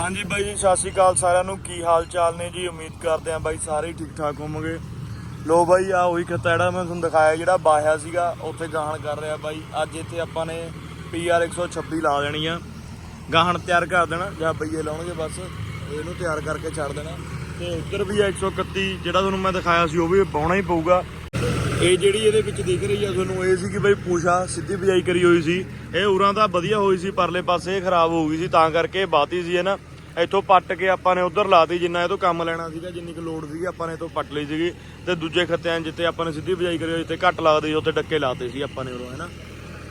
ਹਾਂਜੀ ਬਾਈ ਜੀ, ਸਤਿ ਸ਼੍ਰੀ ਅਕਾਲ ਸਾਰਿਆਂ ਨੂੰ। ਕੀ ਹਾਲ ਚਾਲ ਨੇ ਜੀ? ਉਮੀਦ ਕਰਦੇ ਆਂ ਬਾਈ ਸਾਰੇ ਹੀ ਠੀਕ ਠਾਕ ਹੋਵੋਗੇ। ਲੋ ਬਾਈ ਆ ਉਹੀ ਖੱਤਾ ਜਿਹੜਾ ਮੈਂ ਤੁਹਾਨੂੰ ਦਿਖਾਇਆ, ਜਿਹੜਾ ਬਾਹਿਆ ਸੀਗਾ, ਉੱਥੇ ਗਾਹਣ ਕਰ ਰਿਹਾ ਬਾਈ। ਅੱਜ ਇੱਥੇ ਆਪਾਂ ਨੇ PR 126 ਲਾ ਦੇਣੀ ਆ। ਗਾਹਣ ਤਿਆਰ ਕਰ ਦੇਣਾ, ਜਾਂ ਬਈਏ ਲਾਉਣਗੇ ਬਸ। ਇਹਨੂੰ ਤਿਆਰ ਕਰਕੇ ਛੱਡ ਦੇਣਾ। ਤੇ ਉੱਧਰ ਵੀ ਆ 131 ਜਿਹੜਾ ਤੁਹਾਨੂੰ ਮੈਂ ਦਿਖਾਇਆ ਸੀ, ਉਹ ਵੀ ਪਾਉਣਾ ਹੀ ਪਊਗਾ। ਇਹ ਜਿਹੜੀ ਇਹਦੇ ਵਿੱਚ ਦਿਖ ਰਹੀ ਆ ਤੁਹਾਨੂੰ, ਇਹ ਸੀ ਕਿ ਬਈ ਪੂਸ਼ਾ ਸਿੱਧੀ ਬਿਜਾਈ ਕਰੀ ਹੋਈ ਸੀ। ਇਹ ਉਰਾਂ ਦਾ ਵਧੀਆ ਹੋਈ ਸੀ, ਪਰਲੇ ਪਾਸੇ ਇਹ ਖਰਾਬ ਹੋ ਗਈ ਸੀ, ਤਾਂ ਕਰਕੇ ਬਾਤੀ ਸੀ ਹੈ ਨਾ। ਇੱਥੋਂ ਪੱਟ ਕੇ ਆਪਾਂ ਨੇ ਉਧਰ ਲਾਤੀ, ਜਿੰਨਾ ਇਹ ਤੋਂ ਕੰਮ ਲੈਣਾ ਸੀਗਾ, ਜਿੰਨੀ ਕੁ ਲੋਡ ਸੀਗੀ, ਆਪਾਂ ਨੇ ਇਹ ਤੋਂ ਪੱਟ ਲਈ ਸੀਗੀ। ਤੇ ਦੂਜੇ ਖੱਤਿਆਂ ਜਿੱਤੇ ਆਪਾਂ ਨੇ ਸਿੱਧੀ ਬਿਜਾਈ ਕਰੀ ਹੋਈ ਜਿੱਤੇ ਘੱਟ ਲੱਗਦੀ ਸੀ, ਉੱਥੇ ਡੱਕੇ ਲਾਤੇ ਸੀ ਆਪਾਂ ਨੇ ਉਰੋਂ ਹੈਨਾ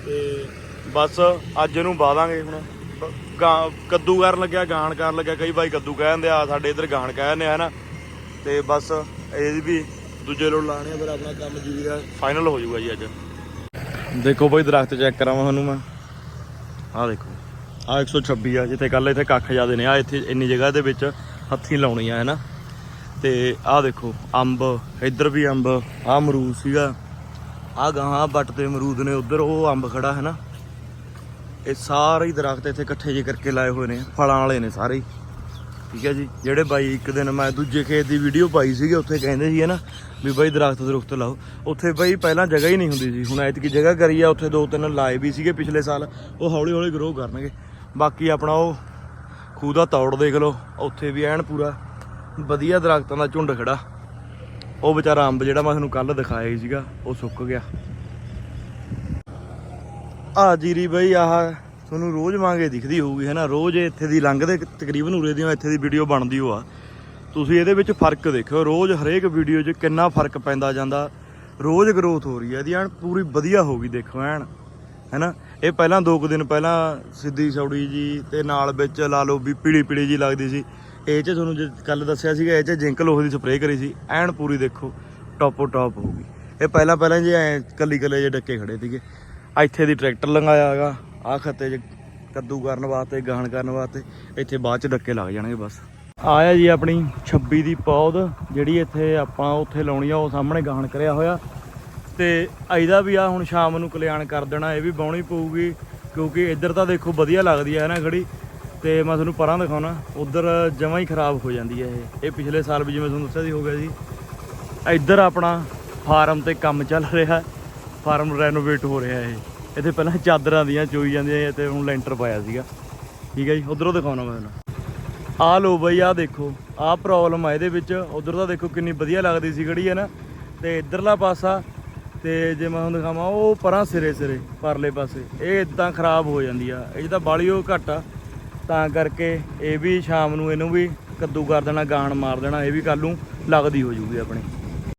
ਤੇ ਬਸ ਅੱਜ ਇਹਨੂੰ ਬਾਦਾਂਗੇ ਹੁਣ। ਬ- ਗਾਂ, ਕੱਦੂ ਕਰਨ ਲੱਗਿਆ, ਗਾਣ ਕਰਨ ਲੱਗਿਆ, ਕਈ ਬਾਈ ਕੱਦੂ ਕਹਿ ਦਿੰਦੇ ਆ, ਸਾਡੇ ਇੱਧਰ ਗਾਣ ਕਹਿ ਦਿੰਦੇ ਆ, ਹੈ ਨਾ। ਤੇ ਬਸ, ਇਹ ਵੀ ਦੂਜੇ ਲੋੜ ਲਾਣੇ ਫਿਰ ਆਪਣਾ ਕੰਮ ਜੀਵੀ ਦਾ ਫਾਈਨਲ ਹੋ ਜਾਊਗਾ ਜੀ ਅੱਜ। ਦੇਖੋ ਬਾਈ ਦਰਖਤ ਚੈੱਕ ਕਰਾਵਾਂ ਤੁਹਾਨੂੰ ਮੈਂ। ਆਹ ਦੇਖੋ। ਆਹ 126 ਆ ਜਿੱਥੇ ਕੱਲ ਇੱਥੇ ਕੱਖ ਜਿਆਦੇ ਨੇ। ਆ ਇੱਥੇ ਇੰਨੀ ਜਗ੍ਹਾ ਦੇ ਵਿੱਚ ਹੱਥੀ ਲਾਉਣੀ ਆ ਹੈਨਾ। ਤੇ ਆਹ ਦੇਖੋ ਅੰਬ ਇੱਧਰ ਵੀ ਅੰਬ ਆਹ ਅਮਰੂਦ ਸੀਗਾ। ਆਹ ਗਾਹਾਂ ਬੱਟ ਤੇ ਅਮਰੂਦ ਨੇ ਉੱਧਰ ਉਹ ਅੰਬ ਖੜਾ ਹੈ ਨਾ ਇਹ ਸਾਰੇ ਹੀ ਦਰਖਤ ਇੱਥੇ ਇਕੱਠੇ ਜੇ ਕਰਕੇ ਲਾਏ ਹੋਏ ਨੇ ਫਲਾਂ ਵਾਲੇ ਨੇ ਸਾਰੇ ਹੀ। ਠੀਕ ਹੈ ਜੀ? ਜਿਹੜੇ ਬਾਈ ਇੱਕ ਦਿਨ ਮੈਂ ਦੂਜੇ ਖੇਤ ਦੀ ਵੀਡੀਓ ਪਾਈ ਸੀਗੀ, ਉੱਥੇ ਕਹਿੰਦੇ ਸੀ ਹੈ ਨਾ ਵੀ ਬਾਈ ਦਰਖਤ ਦਰਖਤ ਲਾਓ। ਉੱਥੇ ਬਾਈ ਪਹਿਲਾਂ ਜਗ੍ਹਾ ਹੀ ਨਹੀਂ ਹੁੰਦੀ ਸੀ। ਹੁਣ ਐਤਕੀ ਜਗ੍ਹਾ ਕਰੀ ਆ, ਉੱਥੇ ਦੋ ਤਿੰਨ ਲਾਏ ਵੀ ਸੀਗੇ ਪਿਛਲੇ ਸਾਲ। ਉਹ ਹੌਲੀ ਹੌਲੀ ਗਰੋ ਕਰਨਗੇ। ਬਾਕੀ ਆਪਣਾ ਉਹ ਖੂਹ ਦਾ ਤੌੜ ਦੇਖ ਲਓ। ਉੱਥੇ ਵੀ ਐਨ ਪੂਰਾ ਵਧੀਆ ਦਰਖਤਾਂ ਦਾ ਝੁੰਡ ਖੜਾ। ਉਹ ਵਿਚਾਰਾ ਅੰਬ ਜਿਹੜਾ ਮੈਂ ਤੁਹਾਨੂੰ ਕੱਲ ਦਿਖਾਇਆ ਹੀ ਸੀਗਾ, ਉਹ ਸੁੱਕ ਗਿਆ। ਆ ਜੀਰੀ ਬਈ, ਆਹ ਤੁਹਾਨੂੰ ਰੋਜ਼ ਵਾਂਗੇ ਦਿਖਦੀ ਹੋਊਗੀ ਹੈ ਨਾ ਰੋਜ਼ ਇੱਥੇ ਦੀ ਲੰਘਦੇ ਤਕਰੀਬਨ ਉਰੇ ਦੀ ਇੱਥੇ ਦੀ ਵੀਡੀਓ ਬਣਦੀ ਹੋ ਆ। ਤੁਸੀਂ ਇਹਦੇ ਵਿੱਚ ਫ਼ਰਕ ਦੇਖਿਓ, ਰੋਜ਼ ਹਰੇਕ ਵੀਡੀਓ 'ਚ ਕਿੰਨਾ ਫ਼ਰਕ ਪੈਂਦਾ ਜਾਂਦਾ, ਰੋਜ਼ ਗਰੋਥ ਹੋ ਰਹੀ ਹੈ, ਇਹਦੀ ਐਨ ਪੂਰੀ ਵਧੀਆ ਹੋ ਗਈ, ਦੇਖੋ ਐਨ, ਹੈਨਾ? ਇਹ ਪਹਿਲਾਂ ਦੋ ਕੁ ਦਿਨ ਪਹਿਲਾਂ ਸਿੱਧੀ ਸੌੜੀ ਜੀ ਤੇ ਨਾਲ ਵਿੱਚ ਲਾ ਲਓ ਵੀ ਪੀਲੀ ਪੀਲੀ ਜੀ ਲੱਗਦੀ ਸੀ। ਇਹ 'ਚ ਤੁਹਾਨੂੰ ਜੇ ਕੱਲ ਦੱਸਿਆ ਸੀਗਾ, ਇਹ 'ਚ ਜਿੰਕ ਲੋਹੇ ਦੀ ਸਪਰੇਅ ਕਰੀ ਸੀ, ਐਨ ਪੂਰੀ ਦੇਖੋ ਟੌਪੋ ਟੌਪ ਹੋ ਗਈ। ਇਹ ਪਹਿਲਾਂ ਪਹਿਲਾਂ ਜੇ ਐ ਕੱਲੀ ਕੱਲੇ ਜੇ ਡੱਕੇ ਖੜੇ ਸੀਗੇ, ਇੱਥੇ ਦੀ ਟਰੈਕਟਰ ਲੰਗਾਇਆ ਹੈਗਾ ਆ ਖੱਤੇ 'ਚ ਕੱਦੂ ਕਰਨ ਵਾਸਤੇ, ਗਾਹਣ ਕਰਨ ਵਾਸਤੇ, ਇੱਥੇ ਬਾਅਦ 'ਚ ਡੱਕੇ ਲੱਗ ਜਾਣਗੇ ਬਸ। ਆਇਆ ਜੀ ਆਪਣੀ 26 ਦੀ ਪੌਦ ਜਿਹੜੀ ਇੱਥੇ ਆਪਾਂ ਉੱਥੇ ਲਾਉਣੀ ਆ, ਉਹ ਸਾਹਮਣੇ ਗਾਹਣ ਕਰਿਆ ਹੋਇਆ। ਤੇ ਇਹਦਾ ਵੀ ਆ, ਹੁਣ ਸ਼ਾਮ ਨੂੰ ਕਲਿਆਣ ਕਰ ਦੇਣਾ, ਇਹ ਵੀ ਬਾਉਣੀ ਪਊਗੀ, ਕਿਉਂਕਿ ਇੱਧਰ ਤਾਂ ਦੇਖੋ ਵਧੀਆ ਲੱਗਦੀ ਹੈ ਨਾ ਖੜੀ ਤੇ ਮੈਂ ਤੁਹਾਨੂੰ ਪਰਾਂ ਦਿਖਾਉਣਾ, ਉਧਰ ਜਮਾਂ ਹੀ ਖਰਾਬ ਹੋ ਜਾਂਦੀ ਹੈ ਇਹ। ਇਹ ਪਿਛਲੇ ਸਾਲ ਵੀ ਜਿਵੇਂ ਤੁਹਾਨੂੰ ਦੱਸਿਆ ਸੀ, ਹੋ ਗਿਆ ਸੀ। ਇੱਧਰ ਆਪਣਾ ਫਾਰਮ ਤੇ ਕੰਮ ਚੱਲ ਰਿਹਾ, ਫਾਰਮ ਰੈਨੋਵੇਟ ਹੋ ਰਿਹਾ ਇਹ। ਇੱਥੇ ਪਹਿਲਾਂ ਚਾਦਰਾਂ ਦੀਆਂ ਚੋਈ ਜਾਂਦੀਆਂ ਤੇ ਹੁਣ ਲੈਂਟਰ ਪਾਇਆ ਸੀਗਾ। ਠੀਕ ਹੈ ਜੀ, ਉਧਰੋਂ ਦਿਖਾਉਣਾ ਮੈਂ ਤੁਹਾਨੂੰ। ਆਹ ਲੋ ਬਈ ਆ ਦੇਖੋ, ਆਹ ਪ੍ਰੋਬਲਮ ਆ ਇਹਦੇ ਵਿੱਚ। ਉਧਰ ਤਾਂ ਦੇਖੋ ਕਿੰਨੀ ਵਧੀਆ ਲੱਗਦੀ ਸੀ ਖੜੀ ਹੈ ਨਾ? ਤੇ ਇਧਰਲਾ ਪਾਸਾ, ਤੇ ਜੇ ਮੈਂ ਹੁਣ ਦਿਖਾਵਾਂ, ਉਹ ਪਰਾਂ ਸਿਰੇ ਸਿਰੇ, ਪਰਲੇ ਪਾਸੇ। ਇਹ ਇਦਾਂ ਖਰਾਬ ਹੋ ਜਾਂਦੀ ਆ। ਇਹ ਤਾਂ ਬਾਲੀ ਉਹ ਘੱਟ ਆ। ਤਾਂ ਕਰਕੇ ਇਹ ਵੀ ਸ਼ਾਮ ਨੂੰ ਇਹਨੂੰ ਵੀ ਕੱਦੂ ਕਰ ਦੇਣਾ, ਗਾਣ ਮਾਰ ਦੇਣਾ, ਇਹ ਵੀ ਕੱਲ ਨੂੰ ਲੱਗਦੀ ਹੋ ਜੂਗੀ ਆਪਣੀ।